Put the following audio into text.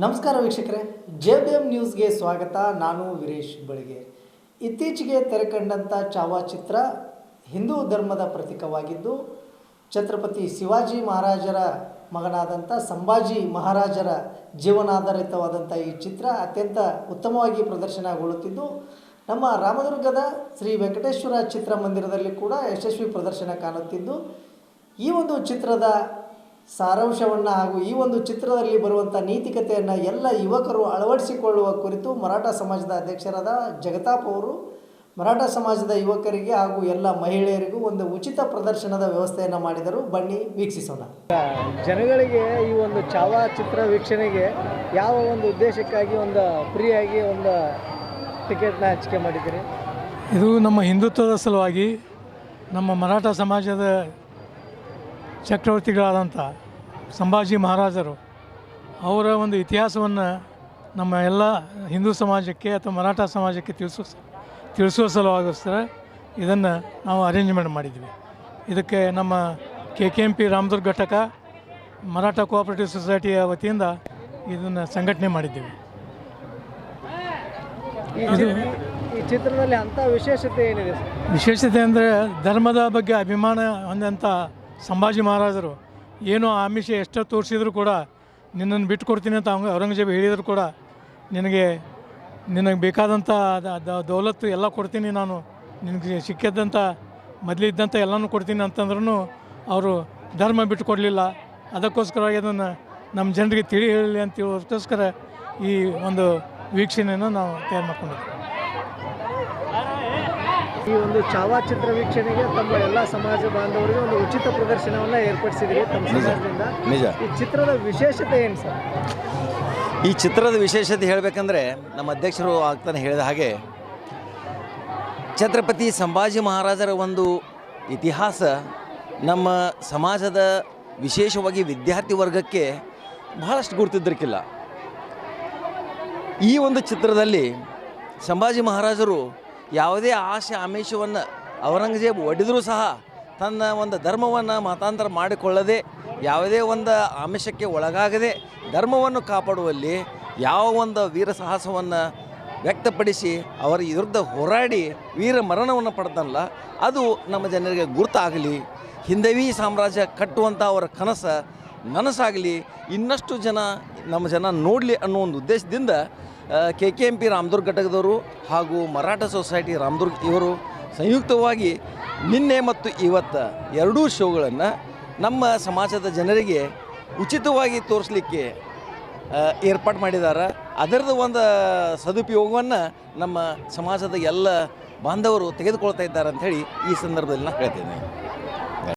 ನಮಸ್ಕಾರ ವೀಕ್ಷಕರೇ J B M ನ್ಯೂಸ್ಗೆ ಸ್ವಾಗತ. ನಾನು ವೀರೇಶ್ ಬಳಿಗೆ. ಇತ್ತೀಚೆಗೆ ತೆರೆಕಂಡಂಥ ಚಾವಾ ಚಿತ್ರ ಹಿಂದೂ ಧರ್ಮದ ಪ್ರತೀಕವಾಗಿದ್ದು, ಛತ್ರಪತಿ ಶಿವಾಜಿ ಮಹಾರಾಜರ ಮಗನಾದಂಥ ಸಂಭಾಜಿ ಮಹಾರಾಜರ ಜೀವನಾಧಾರಿತವಾದಂಥ ಈ ಚಿತ್ರ ಅತ್ಯಂತ ಉತ್ತಮವಾಗಿ ಪ್ರದರ್ಶನಗೊಳ್ಳುತ್ತಿದ್ದು, ನಮ್ಮ ರಾಮದುರ್ಗದ ಶ್ರೀ ವೆಂಕಟೇಶ್ವರ ಚಿತ್ರಮಂದಿರದಲ್ಲಿ ಕೂಡ ಯಶಸ್ವಿ ಪ್ರದರ್ಶನ ಕಾಣುತ್ತಿದ್ದು, ಈ ಒಂದು ಚಿತ್ರದ ಸಾರಾಂಶವನ್ನು ಹಾಗೂ ಈ ಒಂದು ಚಿತ್ರದಲ್ಲಿ ಬರುವಂಥ ನೀತಿಕತೆಯನ್ನು ಎಲ್ಲ ಯುವಕರು ಅಳವಡಿಸಿಕೊಳ್ಳುವ ಕುರಿತು ಮರಾಠ ಸಮಾಜದ ಅಧ್ಯಕ್ಷರಾದ ಜಗತಾಪ್ ಅವರು ಮರಾಠ ಸಮಾಜದ ಯುವಕರಿಗೆ ಹಾಗೂ ಎಲ್ಲ ಮಹಿಳೆಯರಿಗೂ ಒಂದು ಉಚಿತ ಪ್ರದರ್ಶನದ ವ್ಯವಸ್ಥೆಯನ್ನು ಮಾಡಿದರು. ಬನ್ನಿ ವೀಕ್ಷಿಸೋಣ. ಜನಗಳಿಗೆ ಈ ಒಂದು ಚಾವಾ ಚಿತ್ರ ವೀಕ್ಷಣೆಗೆ ಯಾವ ಒಂದು ಉದ್ದೇಶಕ್ಕಾಗಿ ಒಂದು ಫ್ರೀಯಾಗಿ ಒಂದು ಟಿಕೆಟ್ನ ಹಂಚಿಕೆ ಮಾಡಿದ್ದೀರಿ? ಇದು ನಮ್ಮ ಹಿಂದುತ್ವದ ಸಲುವಾಗಿ ನಮ್ಮ ಮರಾಠ ಸಮಾಜದ ಚಕ್ರವರ್ತಿಗಳಾದಂಥ ಸಂಭಾಜಿ ಮಹಾರಾಜರು ಅವರ ಒಂದು ಇತಿಹಾಸವನ್ನು ನಮ್ಮ ಎಲ್ಲ ಹಿಂದೂ ಸಮಾಜಕ್ಕೆ ಅಥವಾ ಮರಾಠ ಸಮಾಜಕ್ಕೆ ತಿಳಿಸೋ ತಿಳಿಸುವ ಸಲುವಾಗೋಸ್ಕರ ಇದನ್ನು ನಾವು ಅರೇಂಜ್ಮೆಂಟ್ ಮಾಡಿದ್ವಿ. ಇದಕ್ಕೆ ನಮ್ಮ K K M P Ramdurg ಘಟಕ ಮರಾಠ ಕೋಆಪರೇಟಿವ್ ಸೊಸೈಟಿಯ ವತಿಯಿಂದ ಇದನ್ನು ಸಂಘಟನೆ ಮಾಡಿದ್ದೀವಿ. ಈ ಈ ಚಿತ್ರದಲ್ಲಿ ಅಂಥ ವಿಶೇಷತೆ ಏನಿದೆ ವಿಶೇಷತೆ ಅಂದರೆ ಧರ್ಮದ ಬಗ್ಗೆ ಅಭಿಮಾನ ಹೊಂದಂಥ ಸಂಭಾಜಿ ಮಹಾರಾಜರು, ಏನೋ ಆಮಿಷ ಎಷ್ಟೋ ತೋರಿಸಿದ್ರು ಕೂಡ ನಿನ್ನನ್ನು ಬಿಟ್ಟು ಕೊಡ್ತೀನಿ ಅಂತ ಅವಂಗ ಔರಂಗಜೇಬ್ ಹೇಳಿದರು ಕೂಡ ನಿನಗೆ ನಿನಗೆ ಬೇಕಾದಂಥ ದೌಲತ್ತು ಎಲ್ಲ ಕೊಡ್ತೀನಿ ನಾನು. ನಿನಗೆ ಸಿಕ್ಕಿದ್ದಂಥ ಮೊದಲಿದ್ದಂಥ ಎಲ್ಲನೂ ಕೊಡ್ತೀನಿ ಅಂತಂದ್ರೂ ಅವರು ಧರ್ಮ ಬಿಟ್ಟು ಕೊಡಲಿಲ್ಲ ಅದಕ್ಕೋಸ್ಕರವಾಗಿ ಅದನ್ನು ನಮ್ಮ ಜನರಿಗೆ ತಿಳಿ ಹೇಳಲಿ ಅಂತ ಹೇಳೋದಕ್ಕೋಸ್ಕರ ಈ ಒಂದು ವೀಕ್ಷಣೆಯನ್ನು ನಾವು ತಯಾರು ಮಾಡ್ಕೊಂಡಿದ್ದೀವಿ ಈ ಒಂದು ಚಾವಾ ಚಿತ್ರ ವೀಕ್ಷಣೆಗೆ ತಮ್ಮ ಎಲ್ಲ ಸಮಾಜ ಬಾಂಧವರಿಗೆ ಒಂದು ಉಚಿತ ಪ್ರದರ್ಶನವನ್ನು ಏರ್ಪಡಿಸಿದ್ದೀರಿ ತಮ್ಮ ಸಮಾಜದಿಂದ. ನಿಜ. ಈ ಚಿತ್ರದ ವಿಶೇಷತೆ ಏನು ಸರ್? ಈ ಚಿತ್ರದ ವಿಶೇಷತೆ ಹೇಳಬೇಕಂದ್ರೆ ನಮ್ಮ ಅಧ್ಯಕ್ಷರು ಆಗ್ತಾನೆ ಹೇಳಿದ ಹಾಗೆ ಛತ್ರಪತಿ ಸಂಭಾಜಿ ಮಹಾರಾಜರ ಒಂದು ಇತಿಹಾಸ ನಮ್ಮ ಸಮಾಜದ ವಿಶೇಷವಾಗಿ ವಿದ್ಯಾರ್ಥಿ ವರ್ಗಕ್ಕೆ ಬಹಳಷ್ಟು ಗುರುತಿದ್ದಕ್ಕಿಲ್ಲ ಈ ಒಂದು ಚಿತ್ರದಲ್ಲಿ ಸಂಭಾಜಿ ಮಹಾರಾಜರು ಯಾವುದೇ ಆಶೆ ಆಮಿಷವನ್ನು ಔರಂಗಜೇಬ್ ಒಡೆದರೂ ಸಹ ತನ್ನ ಒಂದು ಧರ್ಮವನ್ನು ಮತಾಂತರ ಮಾಡಿಕೊಳ್ಳದೆ ಯಾವುದೇ ಒಂದು ಆಮಿಷಕ್ಕೆ ಒಳಗಾಗದೆ ಧರ್ಮವನ್ನು ಕಾಪಾಡುವಲ್ಲಿ ಯಾವ ಒಂದು ವೀರ ಸಾಹಸವನ್ನು ವ್ಯಕ್ತಪಡಿಸಿ ಅವರ ವಿರುದ್ಧ ಹೋರಾಡಿ ವೀರ ಮರಣವನ್ನು ಪಡೆದಲ್ಲ ಅದು ನಮ್ಮ ಜನರಿಗೆ ಗುರುತಾಗಲಿ. ಹಿಂದವಿ ಸಾಮ್ರಾಜ್ಯ ಕಟ್ಟುವಂಥ ಅವರ ಕನಸ ನನಸಾಗಲಿ ಇನ್ನಷ್ಟು ಜನ ನಮ್ಮ ಜನ ನೋಡಲಿ ಅನ್ನೋ ಒಂದು ಉದ್ದೇಶದಿಂದ K K M P Ramdurg ಘಟಕದವರು ಹಾಗೂ ಮರಾಠ ಸೊಸೈಟಿ ರಾಮದುರ್ಗ ಇವರು ಸಂಯುಕ್ತವಾಗಿ ನಿನ್ನೆ ಮತ್ತು ಇವತ್ತು ಎರಡೂ ಶೋಗಳನ್ನು ನಮ್ಮ ಸಮಾಜದ ಜನರಿಗೆ ಉಚಿತವಾಗಿ ತೋರಿಸಲಿಕ್ಕೆ ಏರ್ಪಾಡು ಮಾಡಿದ್ದಾರೆ ಅದರದ್ದು ಒಂದು ಸದುಪಯೋಗವನ್ನು ನಮ್ಮ ಸಮಾಜದ ಎಲ್ಲ ಬಾಂಧವರು ತೆಗೆದುಕೊಳ್ತಾ ಇದ್ದಾರೆ ಅಂಥೇಳಿ ಈ ಸಂದರ್ಭದಲ್ಲಿ ನಾನು ಹೇಳ್ತೇನೆ.